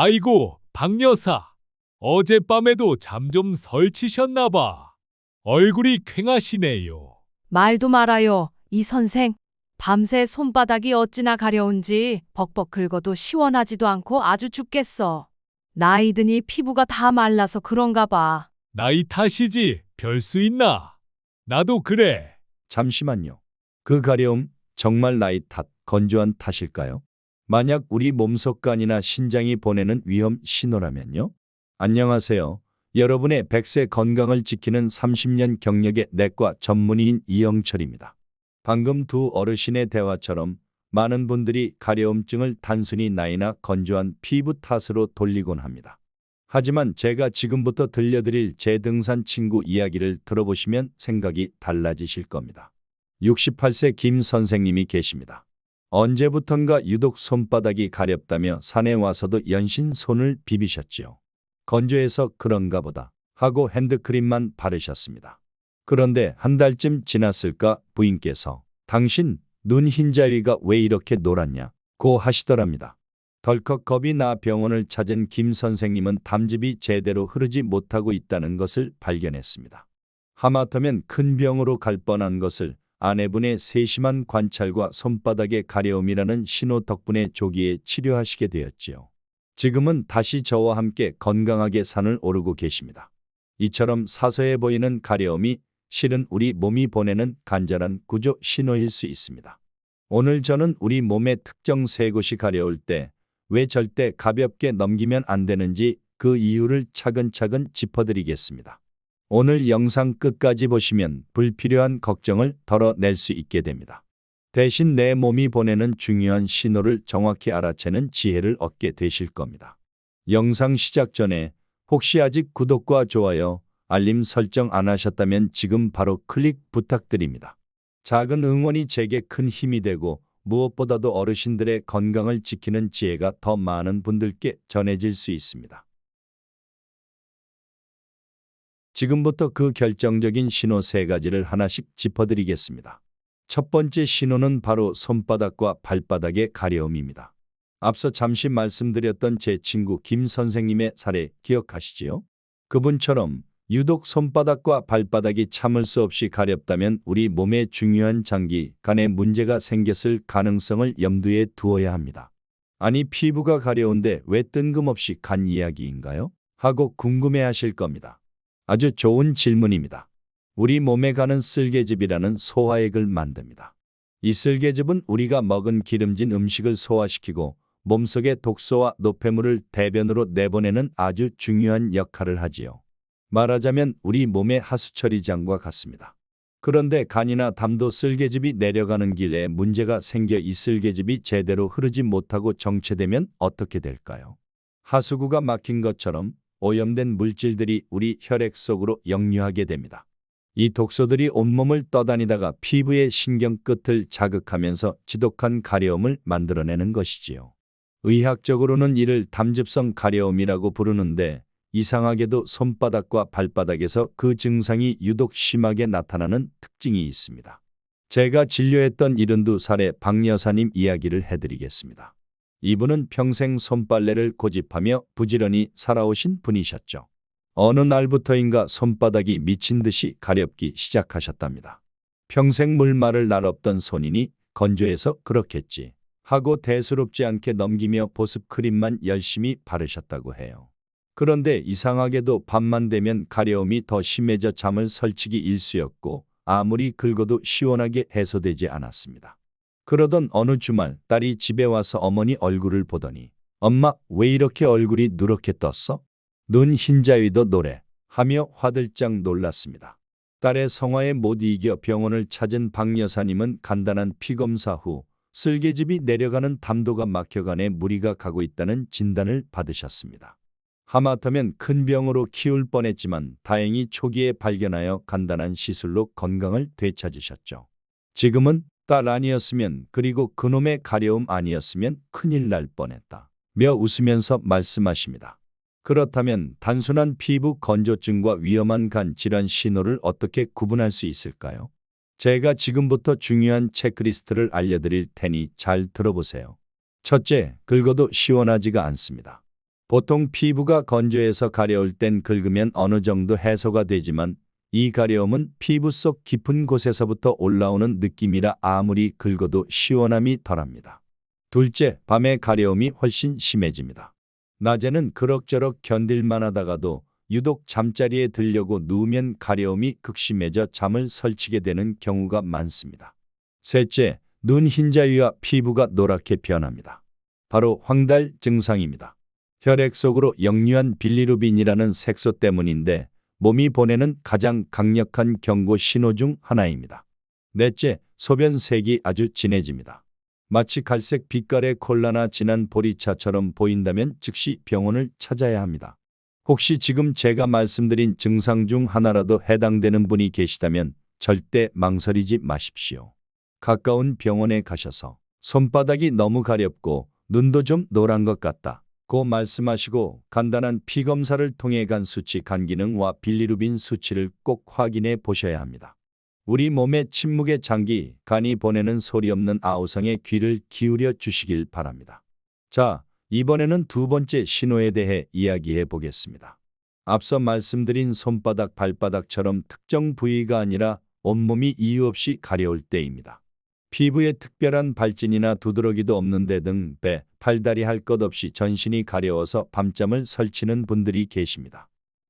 아이고, 박여사. 어젯밤에도 잠 좀 설치셨나 봐. 얼굴이 퀭하시네요. 말도 말아요. 이 선생. 밤새 손바닥이 어찌나 가려운지 벅벅 긁어도 시원하지도 않고 아주 죽겠어. 나이 드니 피부가 다 말라서 그런가 봐. 나이 탓이지 별 수 있나? 나도 그래. 잠시만요. 그 가려움 정말 나이 탓, 건조한 탓일까요? 만약 우리 몸속간이나 신장이 보내는 위험 신호라면요? 안녕하세요. 여러분의 100세 건강을 지키는 30년 경력의 내과 전문의인 이영철입니다. 방금 두 어르신의 대화처럼 많은 분들이 가려움증을 단순히 나이나 건조한 피부 탓으로 돌리곤 합니다. 하지만 제가 지금부터 들려드릴 제 등산 친구 이야기를 들어보시면 생각이 달라지실 겁니다. 68세 김 선생님이 계십니다. 언제부턴가 유독 손바닥이 가렵다며 산에 와서도 연신 손을 비비셨지요. 건조해서 그런가 보다 하고 핸드크림만 바르셨습니다. 그런데 한 달쯤 지났을까 부인께서 당신 눈 흰자위가 왜 이렇게 노랗냐 고 하시더랍니다. 덜컥 겁이 나 병원을 찾은 김 선생님은 담즙이 제대로 흐르지 못하고 있다는 것을 발견했습니다. 하마터면 큰 병으로 갈 뻔한 것을 아내분의 세심한 관찰과 손바닥의 가려움이라는 신호 덕분에 조기에 치료하시게 되었지요. 지금은 다시 저와 함께 건강하게 산을 오르고 계십니다. 이처럼 사소해 보이는 가려움이 실은 우리 몸이 보내는 간절한 구조 신호일 수 있습니다. 오늘 저는 우리 몸의 특정 세 곳이 가려울 때 왜 절대 가볍게 넘기면 안 되는지 그 이유를 차근차근 짚어드리겠습니다. 오늘 영상 끝까지 보시면 불필요한 걱정을 덜어낼 수 있게 됩니다. 대신 내 몸이 보내는 중요한 신호를 정확히 알아채는 지혜를 얻게 되실 겁니다. 영상 시작 전에 혹시 아직 구독과 좋아요, 알림 설정 안 하셨다면 지금 바로 클릭 부탁드립니다. 작은 응원이 제게 큰 힘이 되고 무엇보다도 어르신들의 건강을 지키는 지혜가 더 많은 분들께 전해질 수 있습니다. 지금부터 그 결정적인 신호 세 가지를 하나씩 짚어드리겠습니다. 첫 번째 신호는 바로 손바닥과 발바닥의 가려움입니다. 앞서 잠시 말씀드렸던 제 친구 김 선생님의 사례 기억하시지요? 그분처럼 유독 손바닥과 발바닥이 참을 수 없이 가렵다면 우리 몸의 중요한 장기, 간에 문제가 생겼을 가능성을 염두에 두어야 합니다. 아니 피부가 가려운데 왜 뜬금없이 간 이야기인가요? 하고 궁금해 하실 겁니다. 아주 좋은 질문입니다. 우리 몸에 가는 쓸개즙이라는 소화액을 만듭니다. 이 쓸개즙은 우리가 먹은 기름진 음식을 소화시키고 몸속의 독소와 노폐물을 대변으로 내보내는 아주 중요한 역할을 하지요. 말하자면 우리 몸의 하수처리장과 같습니다. 그런데 간이나 담도 쓸개즙이 내려가는 길에 문제가 생겨 이 쓸개즙이 제대로 흐르지 못하고 정체되면 어떻게 될까요? 하수구가 막힌 것처럼 오염된 물질들이 우리 혈액 속으로 역류하게 됩니다. 이 독소들이 온몸을 떠다니다가 피부의 신경 끝을 자극하면서 지독한 가려움을 만들어내는 것이지요. 의학적으로는 이를 담즙성 가려움이라고 부르는데 이상하게도 손바닥과 발바닥에서 그 증상이 유독 심하게 나타나는 특징이 있습니다. 제가 진료했던 72살의 박 여사님 이야기를 해드리겠습니다. 이분은 평생 손빨래를 고집하며 부지런히 살아오신 분이셨죠. 어느 날부터인가 손바닥이 미친 듯이 가렵기 시작하셨답니다. 평생 물말을 날 없던 손이니 건조해서 그렇겠지 하고 대수롭지 않게 넘기며 보습 크림만 열심히 바르셨다고 해요. 그런데 이상하게도 밤만 되면 가려움이 더 심해져 잠을 설치기 일쑤였고 아무리 긁어도 시원하게 해소되지 않았습니다. 그러던 어느 주말 딸이 집에 와서 어머니 얼굴을 보더니 엄마 왜 이렇게 얼굴이 누렇게 떴어? 눈 흰자위도 노래 하며 화들짝 놀랐습니다. 딸의 성화에 못 이겨 병원을 찾은 박 여사님은 간단한 피검사 후 쓸개즙이 내려가는 담도가 막혀간에 무리가 가고 있다는 진단을 받으셨습니다. 하마터면 큰 병으로 키울 뻔했지만 다행히 초기에 발견하여 간단한 시술로 건강을 되찾으셨죠. 지금은 딸 아니었으면 그리고 그놈의 가려움 아니었으면 큰일 날 뻔했다. 며 웃으면서 말씀하십니다. 그렇다면 단순한 피부 건조증과 위험한 간 질환 신호를 어떻게 구분할 수 있을까요? 제가 지금부터 중요한 체크리스트를 알려드릴 테니 잘 들어보세요. 첫째, 긁어도 시원하지가 않습니다. 보통 피부가 건조해서 가려울 땐 긁으면 어느 정도 해소가 되지만 이 가려움은 피부 속 깊은 곳에서부터 올라오는 느낌이라 아무리 긁어도 시원함이 덜합니다. 둘째, 밤에 가려움이 훨씬 심해집니다. 낮에는 그럭저럭 견딜만 하다가도 유독 잠자리에 들려고 누우면 가려움이 극심해져 잠을 설치게 되는 경우가 많습니다. 셋째, 눈 흰자위와 피부가 노랗게 변합니다. 바로 황달 증상입니다. 혈액 속으로 역류한 빌리루빈이라는 색소 때문인데 몸이 보내는 가장 강력한 경고 신호 중 하나입니다. 넷째, 소변 색이 아주 진해집니다. 마치 갈색 빛깔의 콜라나 진한 보리차처럼 보인다면 즉시 병원을 찾아야 합니다. 혹시 지금 제가 말씀드린 증상 중 하나라도 해당되는 분이 계시다면 절대 망설이지 마십시오. 가까운 병원에 가셔서 손바닥이 너무 가렵고 눈도 좀 노란 것 같다. 고 말씀하시고 간단한 피 검사를 통해 간 수치 간 기능과 빌리루빈 수치를 꼭 확인해 보셔야 합니다. 우리 몸의 침묵의 장기, 간이 보내는 소리 없는 아우성의 귀를 기울여 주시길 바랍니다. 자, 이번에는 두 번째 신호에 대해 이야기해 보겠습니다. 앞서 말씀드린 손바닥, 발바닥처럼 특정 부위가 아니라 온몸이 이유 없이 가려울 때입니다. 피부에 특별한 발진이나 두드러기도 없는데 등, 배, 팔다리 할 것 없이 전신이 가려워서 밤잠을 설치는 분들이 계십니다.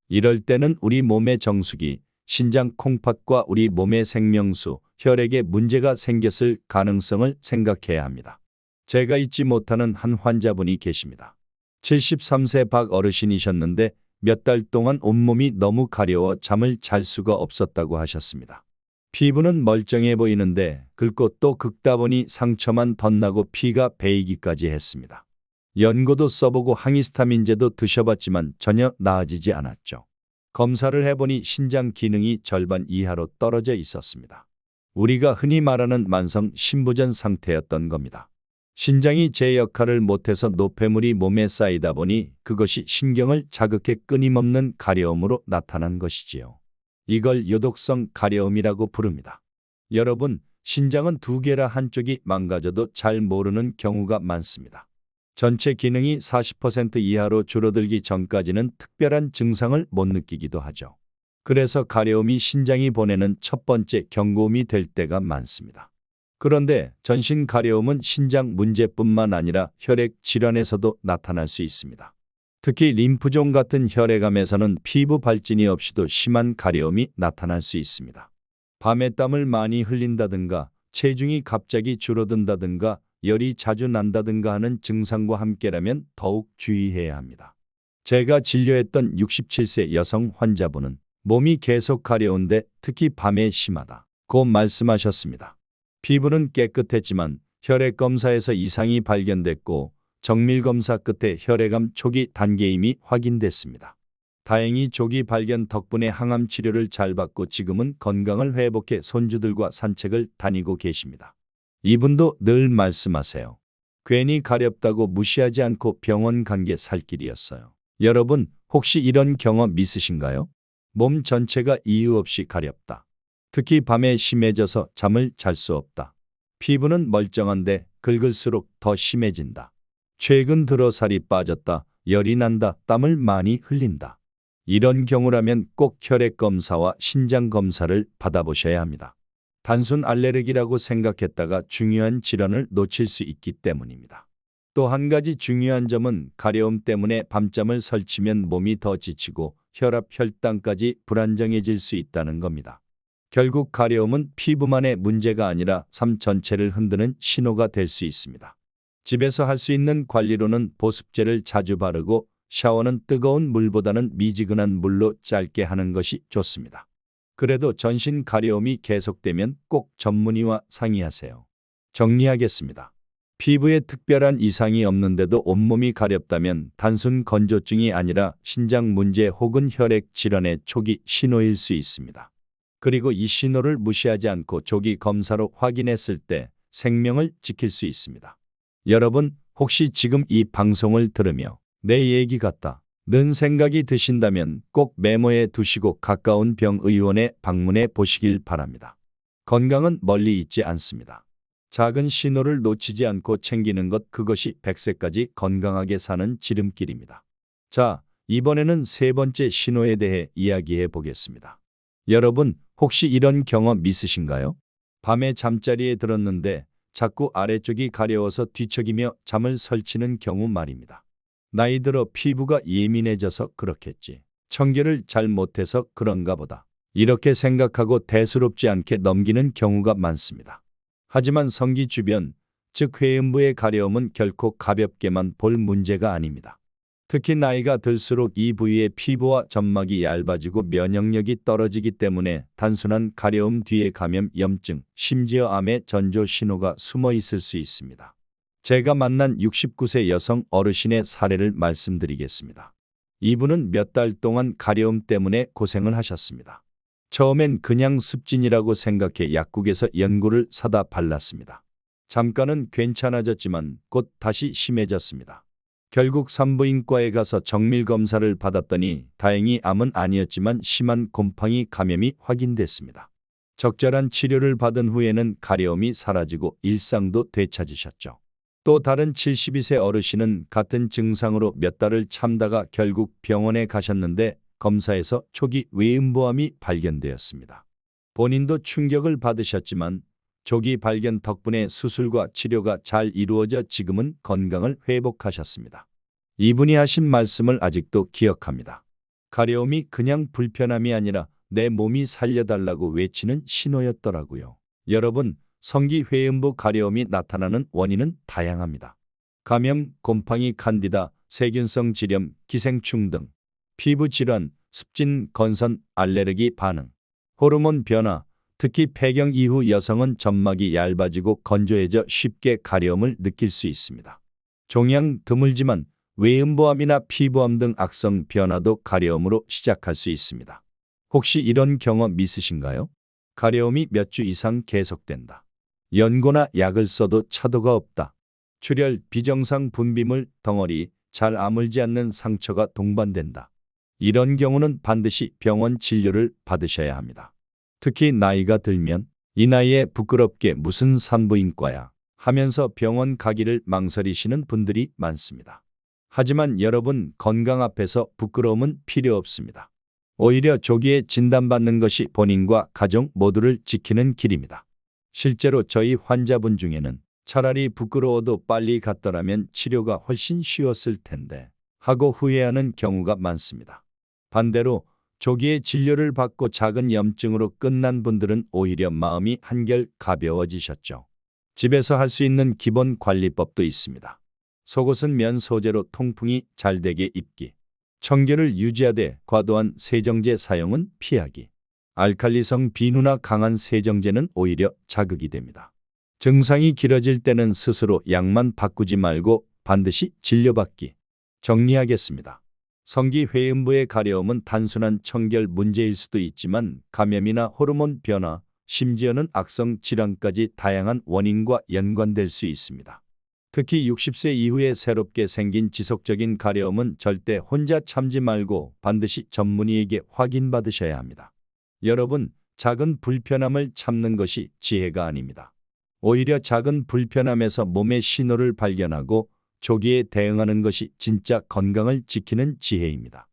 이럴 때는 우리 몸의 정수기, 신장 콩팥과 우리 몸의 생명수, 혈액에 문제가 생겼을 가능성을 생각해야 합니다. 제가 잊지 못하는 한 환자분이 계십니다. 73세 박 어르신이셨는데 몇 달 동안 온몸이 너무 가려워 잠을 잘 수가 없었다고 하셨습니다. 피부는 멀쩡해 보이는데 긁고 또 긁다 보니 상처만 덧나고 피가 배이기까지 했습니다. 연고도 써보고 항히스타민제도 드셔봤지만 전혀 나아지지 않았죠. 검사를 해보니 신장 기능이 절반 이하로 떨어져 있었습니다. 우리가 흔히 말하는 만성 신부전 상태였던 겁니다. 신장이 제 역할을 못해서 노폐물이 몸에 쌓이다 보니 그것이 신경을 자극해 끊임없는 가려움으로 나타난 것이지요. 이걸 요독성 가려움이라고 부릅니다. 여러분, 신장은 두 개라 한쪽이 망가져도 잘 모르는 경우가 많습니다. 전체 기능이 40% 이하로 줄어들기 전까지는 특별한 증상을 못 느끼기도 하죠. 그래서 가려움이 신장이 보내는 첫 번째 경고음이 될 때가 많습니다. 그런데 전신 가려움은 신장 문제뿐만 아니라 혈액 질환에서도 나타날 수 있습니다. 특히 림프종 같은 혈액암에서는 피부 발진이 없이도 심한 가려움이 나타날 수 있습니다. 밤에 땀을 많이 흘린다든가 체중이 갑자기 줄어든다든가 열이 자주 난다든가 하는 증상과 함께라면 더욱 주의해야 합니다. 제가 진료했던 67세 여성 환자분은 몸이 계속 가려운데 특히 밤에 심하다. 고 말씀하셨습니다. 피부는 깨끗했지만 혈액 검사에서 이상이 발견됐고 정밀 검사 끝에 혈액암 초기 단계임이 확인됐습니다. 다행히 조기 발견 덕분에 항암 치료를 잘 받고 지금은 건강을 회복해 손주들과 산책을 다니고 계십니다. 이분도 늘 말씀하세요. 괜히 가렵다고 무시하지 않고 병원 간 게 살 길이었어요. 여러분, 혹시 이런 경험 있으신가요? 몸 전체가 이유 없이 가렵다. 특히 밤에 심해져서 잠을 잘 수 없다. 피부는 멀쩡한데 긁을수록 더 심해진다. 최근 들어 살이 빠졌다. 열이 난다. 땀을 많이 흘린다. 이런 경우라면 꼭 혈액 검사와 신장 검사를 받아보셔야 합니다. 단순 알레르기라고 생각했다가 중요한 질환을 놓칠 수 있기 때문입니다. 또 한 가지 중요한 점은 가려움 때문에 밤잠을 설치면 몸이 더 지치고 혈압, 혈당까지 불안정해질 수 있다는 겁니다. 결국 가려움은 피부만의 문제가 아니라 삶 전체를 흔드는 신호가 될 수 있습니다. 집에서 할 수 있는 관리로는 보습제를 자주 바르고 샤워는 뜨거운 물보다는 미지근한 물로 짧게 하는 것이 좋습니다. 그래도 전신 가려움이 계속되면 꼭 전문의와 상의하세요. 정리하겠습니다. 피부에 특별한 이상이 없는데도 온몸이 가렵다면 단순 건조증이 아니라 신장 문제 혹은 혈액 질환의 초기 신호일 수 있습니다. 그리고 이 신호를 무시하지 않고 조기 검사로 확인했을 때 생명을 지킬 수 있습니다. 여러분, 혹시 지금 이 방송을 들으며 내 얘기 같다. 는 생각이 드신다면 꼭 메모해 두시고 가까운 병의원에 방문해 보시길 바랍니다. 건강은 멀리 있지 않습니다. 작은 신호를 놓치지 않고 챙기는 것 그것이 100세까지 건강하게 사는 지름길입니다. 자, 이번에는 세 번째 신호에 대해 이야기해 보겠습니다. 여러분, 혹시 이런 경험 있으신가요? 밤에 잠자리에 들었는데 자꾸 아래쪽이 가려워서 뒤척이며 잠을 설치는 경우 말입니다. 나이 들어 피부가 예민해져서 그렇겠지. 청결을 잘 못해서 그런가 보다. 이렇게 생각하고 대수롭지 않게 넘기는 경우가 많습니다. 하지만 성기 주변, 즉 회음부의 가려움은 결코 가볍게만 볼 문제가 아닙니다. 특히 나이가 들수록 이 부위의 피부와 점막이 얇아지고 면역력이 떨어지기 때문에 단순한 가려움 뒤에 감염, 염증, 심지어 암의 전조 신호가 숨어 있을 수 있습니다. 제가 만난 69세 여성 어르신의 사례를 말씀드리겠습니다. 이분은 몇 달 동안 가려움 때문에 고생을 하셨습니다. 처음엔 그냥 습진이라고 생각해 약국에서 연고를 사다 발랐습니다. 잠깐은 괜찮아졌지만 곧 다시 심해졌습니다. 결국 산부인과에 가서 정밀 검사를 받았더니 다행히 암은 아니었지만 심한 곰팡이 감염이 확인됐습니다. 적절한 치료를 받은 후에는 가려움이 사라지고 일상도 되찾으셨죠. 또 다른 72세 어르신은 같은 증상으로 몇 달을 참다가 결국 병원에 가셨는데 검사에서 초기 외음보암이 발견되었습니다. 본인도 충격을 받으셨지만 조기 발견 덕분에 수술과 치료가 잘 이루어져 지금은 건강을 회복하셨습니다. 이분이 하신 말씀을 아직도 기억합니다. 가려움이 그냥 불편함이 아니라 내 몸이 살려달라고 외치는 신호였더라고요. 여러분, 성기 회음부 가려움이 나타나는 원인은 다양합니다. 감염, 곰팡이, 칸디다, 세균성 질염, 기생충 등 피부 질환, 습진, 건선, 알레르기 반응, 호르몬 변화, 특히 폐경 이후 여성은 점막이 얇아지고 건조해져 쉽게 가려움을 느낄 수 있습니다. 종양 드물지만 외음보암이나 피부암 등 악성 변화도 가려움으로 시작할 수 있습니다. 혹시 이런 경험 있으신가요? 가려움이 몇 주 이상 계속된다. 연고나 약을 써도 차도가 없다. 출혈, 비정상 분비물, 덩어리, 잘 아물지 않는 상처가 동반된다. 이런 경우는 반드시 병원 진료를 받으셔야 합니다. 특히 나이가 들면 이 나이에 부끄럽게 무슨 산부인과야 하면서 병원 가기를 망설이시는 분들이 많습니다. 하지만 여러분 건강 앞에서 부끄러움은 필요 없습니다. 오히려 조기에 진단받는 것이 본인과 가정 모두를 지키는 길입니다. 실제로 저희 환자분 중에는 차라리 부끄러워도 빨리 갔더라면 치료가 훨씬 쉬웠을 텐데 하고 후회하는 경우가 많습니다. 반대로 조기에 진료를 받고 작은 염증으로 끝난 분들은 오히려 마음이 한결 가벼워지셨죠. 집에서 할 수 있는 기본 관리법도 있습니다. 속옷은 면 소재로 통풍이 잘 되게 입기. 청결을 유지하되 과도한 세정제 사용은 피하기. 알칼리성 비누나 강한 세정제는 오히려 자극이 됩니다. 증상이 길어질 때는 스스로 약만 바꾸지 말고 반드시 진료받기. 정리하겠습니다. 성기 회음부의 가려움은 단순한 청결 문제일 수도 있지만 감염이나 호르몬 변화, 심지어는 악성 질환까지 다양한 원인과 연관될 수 있습니다. 특히 60세 이후에 새롭게 생긴 지속적인 가려움은 절대 혼자 참지 말고 반드시 전문의에게 확인받으셔야 합니다. 여러분, 작은 불편함을 참는 것이 지혜가 아닙니다. 오히려 작은 불편함에서 몸의 신호를 발견하고 조기에 대응하는 것이 진짜 건강을 지키는 지혜입니다.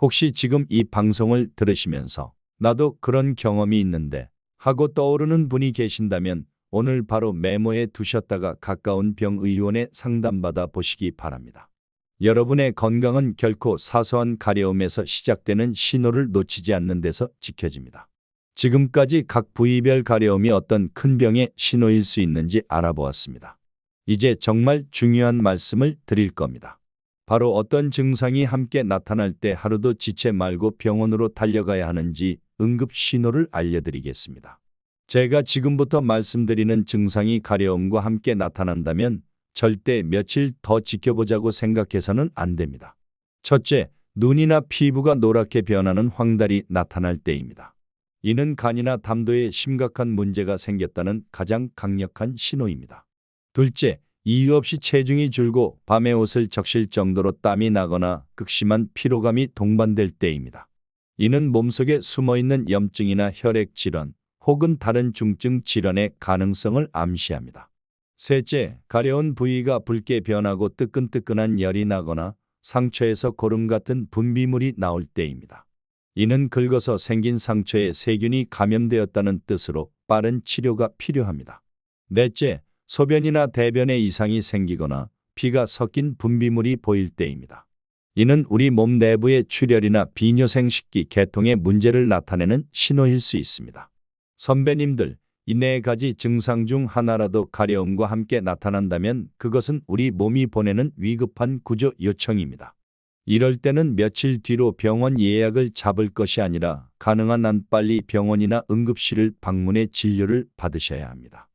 혹시 지금 이 방송을 들으시면서 나도 그런 경험이 있는데 하고 떠오르는 분이 계신다면 오늘 바로 메모에 두셨다가 가까운 병의원에 상담받아 보시기 바랍니다. 여러분의 건강은 결코 사소한 가려움에서 시작되는 신호를 놓치지 않는 데서 지켜집니다. 지금까지 각 부위별 가려움이 어떤 큰 병의 신호일 수 있는지 알아보았습니다. 이제 정말 중요한 말씀을 드릴 겁니다. 바로 어떤 증상이 함께 나타날 때 하루도 지체 말고 병원으로 달려가야 하는지 응급 신호를 알려드리겠습니다. 제가 지금부터 말씀드리는 증상이 가려움과 함께 나타난다면 절대 며칠 더 지켜보자고 생각해서는 안 됩니다. 첫째, 눈이나 피부가 노랗게 변하는 황달이 나타날 때입니다. 이는 간이나 담도에 심각한 문제가 생겼다는 가장 강력한 신호입니다. 둘째, 이유 없이 체중이 줄고 밤에 옷을 적실 정도로 땀이 나거나 극심한 피로감이 동반될 때입니다. 이는 몸속에 숨어있는 염증이나 혈액 질환 혹은 다른 중증 질환의 가능성을 암시합니다. 셋째, 가려운 부위가 붉게 변하고 뜨끈뜨끈한 열이 나거나 상처에서 고름 같은 분비물이 나올 때입니다. 이는 긁어서 생긴 상처에 세균이 감염되었다는 뜻으로 빠른 치료가 필요합니다. 넷째, 소변이나 대변에 이상이 생기거나 피가 섞인 분비물이 보일 때입니다. 이는 우리 몸 내부의 출혈이나 비뇨생 식기 개통의 문제를 나타내는 신호일 수 있습니다. 선배님들, 이 네 가지 증상 중 하나라도 가려움과 함께 나타난다면 그것은 우리 몸이 보내는 위급한 구조 요청입니다. 이럴 때는 며칠 뒤로 병원 예약을 잡을 것이 아니라 가능한 한 빨리 병원이나 응급실을 방문해 진료를 받으셔야 합니다.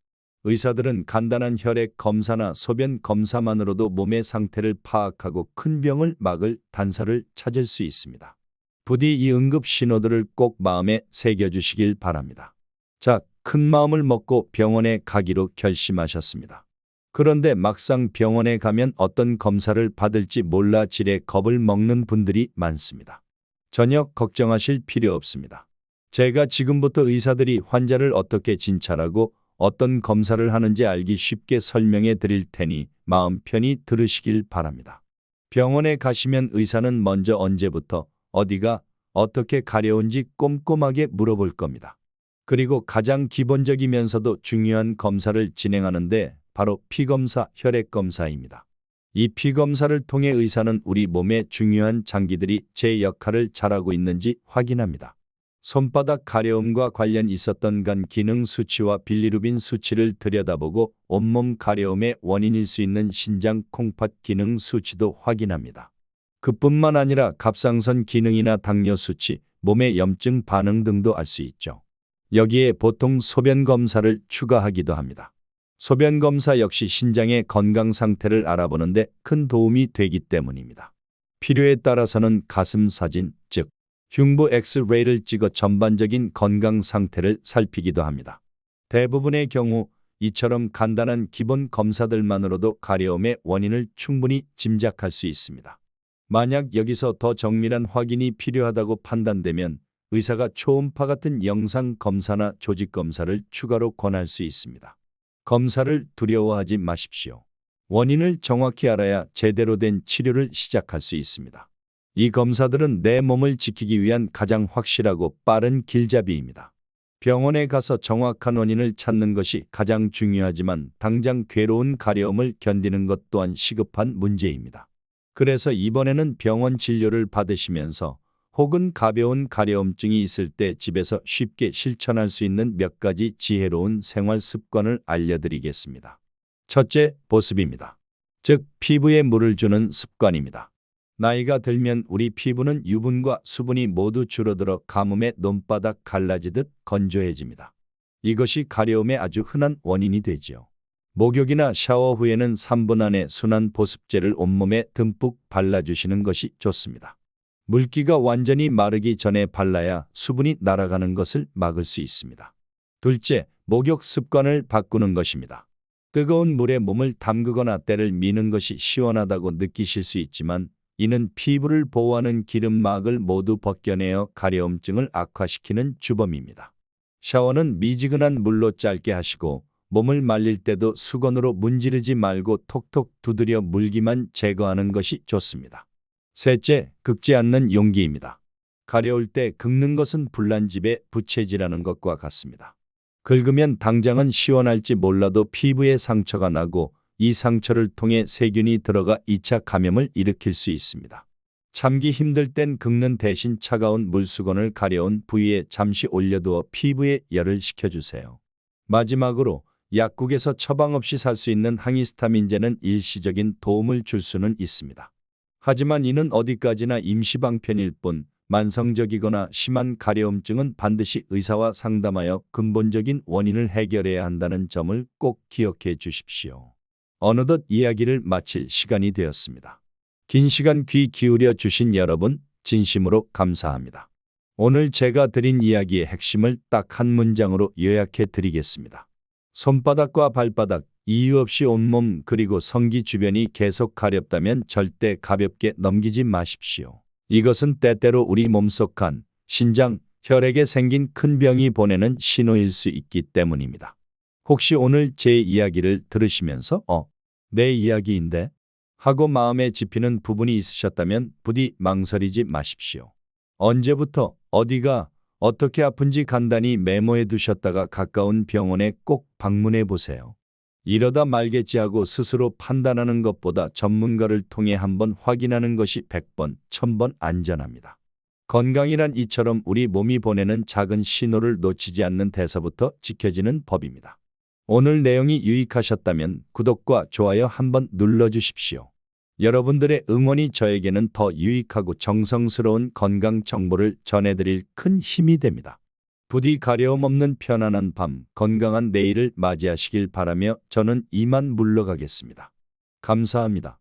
의사들은 간단한 혈액 검사나 소변 검사만으로도 몸의 상태를 파악하고 큰 병을 막을 단서를 찾을 수 있습니다. 부디 이 응급 신호들을 꼭 마음에 새겨주시길 바랍니다. 자, 큰 마음을 먹고 병원에 가기로 결심하셨습니다. 그런데 막상 병원에 가면 어떤 검사를 받을지 몰라 질에 겁을 먹는 분들이 많습니다. 전혀 걱정하실 필요 없습니다. 제가 지금부터 의사들이 환자를 어떻게 진찰하고 어떤 검사를 하는지 알기 쉽게 설명해 드릴 테니 마음 편히 들으시길 바랍니다. 병원에 가시면 의사는 먼저 언제부터 어디가 어떻게 가려운지 꼼꼼하게 물어볼 겁니다. 그리고 가장 기본적이면서도 중요한 검사를 진행하는데 바로 피검사, 혈액검사입니다. 이 피검사를 통해 의사는 우리 몸의 중요한 장기들이 제 역할을 잘하고 있는지 확인합니다. 손바닥 가려움과 관련 있었던 간 기능 수치와 빌리루빈 수치를 들여다보고 온몸 가려움의 원인일 수 있는 신장 콩팥 기능 수치도 확인합니다. 그뿐만 아니라 갑상선 기능이나 당뇨 수치, 몸의 염증 반응 등도 알 수 있죠. 여기에 보통 소변 검사를 추가하기도 합니다. 소변 검사 역시 신장의 건강 상태를 알아보는데 큰 도움이 되기 때문입니다. 필요에 따라서는 가슴 사진, 즉 흉부 엑스레이를 찍어 전반적인 건강 상태를 살피기도 합니다. 대부분의 경우 이처럼 간단한 기본 검사들만으로도 가려움의 원인을 충분히 짐작할 수 있습니다. 만약 여기서 더 정밀한 확인이 필요하다고 판단되면 의사가 초음파 같은 영상 검사나 조직 검사를 추가로 권할 수 있습니다. 검사를 두려워하지 마십시오. 원인을 정확히 알아야 제대로 된 치료를 시작할 수 있습니다. 이 검사들은 내 몸을 지키기 위한 가장 확실하고 빠른 길잡이입니다. 병원에 가서 정확한 원인을 찾는 것이 가장 중요하지만 당장 괴로운 가려움을 견디는 것 또한 시급한 문제입니다. 그래서 이번에는 병원 진료를 받으시면서 혹은 가벼운 가려움증이 있을 때 집에서 쉽게 실천할 수 있는 몇 가지 지혜로운 생활 습관을 알려드리겠습니다. 첫째, 보습입니다. 즉, 피부에 물을 주는 습관입니다. 나이가 들면 우리 피부는 유분과 수분이 모두 줄어들어 가뭄에 논바닥 갈라지듯 건조해집니다. 이것이 가려움의 아주 흔한 원인이 되지요. 목욕이나 샤워 후에는 3분 안에 순한 보습제를 온몸에 듬뿍 발라주시는 것이 좋습니다. 물기가 완전히 마르기 전에 발라야 수분이 날아가는 것을 막을 수 있습니다. 둘째, 목욕 습관을 바꾸는 것입니다. 뜨거운 물에 몸을 담그거나 때를 미는 것이 시원하다고 느끼실 수 있지만 이는 피부를 보호하는 기름막을 모두 벗겨내어 가려움증을 악화시키는 주범입니다. 샤워는 미지근한 물로 짧게 하시고 몸을 말릴 때도 수건으로 문지르지 말고 톡톡 두드려 물기만 제거하는 것이 좋습니다. 셋째, 긁지 않는 용기입니다. 가려울 때 긁는 것은 불난 집에 부채질하는 것과 같습니다. 긁으면 당장은 시원할지 몰라도 피부에 상처가 나고 이 상처를 통해 세균이 들어가 2차 감염을 일으킬 수 있습니다. 참기 힘들 땐 긁는 대신 차가운 물수건을 가려운 부위에 잠시 올려두어 피부에 열을 식혀주세요. 마지막으로 약국에서 처방 없이 살 수 있는 항히스타민제는 일시적인 도움을 줄 수는 있습니다. 하지만 이는 어디까지나 임시방편일 뿐 만성적이거나 심한 가려움증은 반드시 의사와 상담하여 근본적인 원인을 해결해야 한다는 점을 꼭 기억해 주십시오. 어느덧 이야기를 마칠 시간이 되었습니다. 긴 시간 귀 기울여 주신 여러분 진심으로 감사합니다. 오늘 제가 드린 이야기의 핵심을 딱 한 문장으로 요약해 드리겠습니다. 손바닥과 발바닥, 이유 없이 온몸 그리고 성기 주변이 계속 가렵다면 절대 가볍게 넘기지 마십시오. 이것은 때때로 우리 몸속 간, 신장, 혈액에 생긴 큰 병이 보내는 신호일 수 있기 때문입니다. 혹시 오늘 제 이야기를 들으시면서 어, 내 이야기인데? 하고 마음에 집히는 부분이 있으셨다면 부디 망설이지 마십시오. 언제부터 어디가 어떻게 아픈지 간단히 메모해 두셨다가 가까운 병원에 꼭 방문해 보세요. 이러다 말겠지 하고 스스로 판단하는 것보다 전문가를 통해 한번 확인하는 것이 100번, 1000번 안전합니다. 건강이란 이처럼 우리 몸이 보내는 작은 신호를 놓치지 않는 대사부터 지켜지는 법입니다. 오늘 내용이 유익하셨다면 구독과 좋아요 한번 눌러주십시오. 여러분들의 응원이 저에게는 더 유익하고 정성스러운 건강 정보를 전해드릴 큰 힘이 됩니다. 부디 가려움 없는 편안한 밤, 건강한 내일을 맞이하시길 바라며 저는 이만 물러가겠습니다. 감사합니다.